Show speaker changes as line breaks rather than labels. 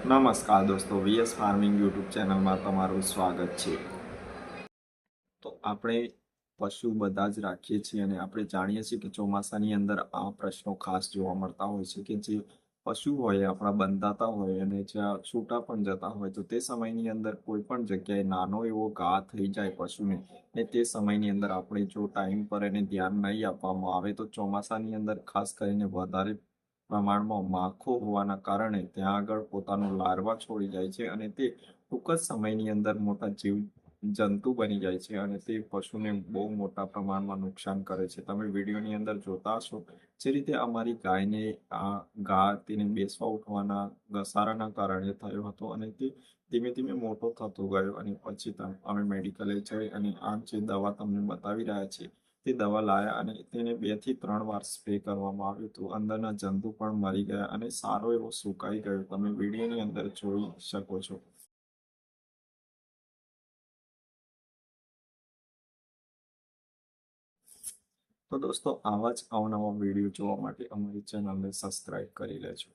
નમસ્કાર દોસ્તો VS farming YouTube ચેનલમાં તમારું સ્વાગત છે. તો આપણે પશુ બધા જ રાખીએ છીએ અને આપણે જાણીએ છીએ કે ચોમાસાની અંદર આ પ્રશ્નો ખાસ જોવા મળતા હોય છે કે જે પશુ હોય, આપણા બંધાતા હોય અને જ્યાં છૂટા પણ જતા હોય, તો તે સમયની અંદર કોઈ પણ જગ્યાએ નાનો એવો ઘા થઈ જાય પશુને ને તે સમયની અંદર આપણે જો ટાઈમ પર એને ધ્યાન નહીં આપવામાં આવે, તો ચોમાસાની અંદર ખાસ કરીને વધારે પ્રમાણમાં માખો હોવાના કારણે ત્યાં આગળ પોતાનું લાર્વા છોડી જાય છે અને તે ટૂંક જ સમયની અંદર મોટા જીવ જંતુ બની જાય છે અને તે પશુને બહુ મોટા પ્રમાણમાં નુકસાન કરે છે. તમે વિડીયોની અંદર જોતા હશો જે રીતે અમારી ગાયને આ ગા તેને બેસવા ઉઠવાના ઘસારાના કારણે થયો હતો અને તે ધીમે ધીમે મોટો થતો ગયો અને પછી અમે મેડિકલે જઈ અને આ જે દવા તમને બતાવી રહ્યા છીએ તે દવા લાયા અને તેને બેથી ત્રણ વાર સ્પ્રે કરવામાં આવ્યું હતું. અંદરના જંતુ પણ મરી ગયા અને સારો એવો સુકાઈ ગયો. તમે વિડીયોની અંદર જોઈ શકો છો. તો દોસ્તો, આવા જ અવનવા વીડિયો જોવા માટે અમારી ચેનલને સબસ્ક્રાઈબ કરી લેજો.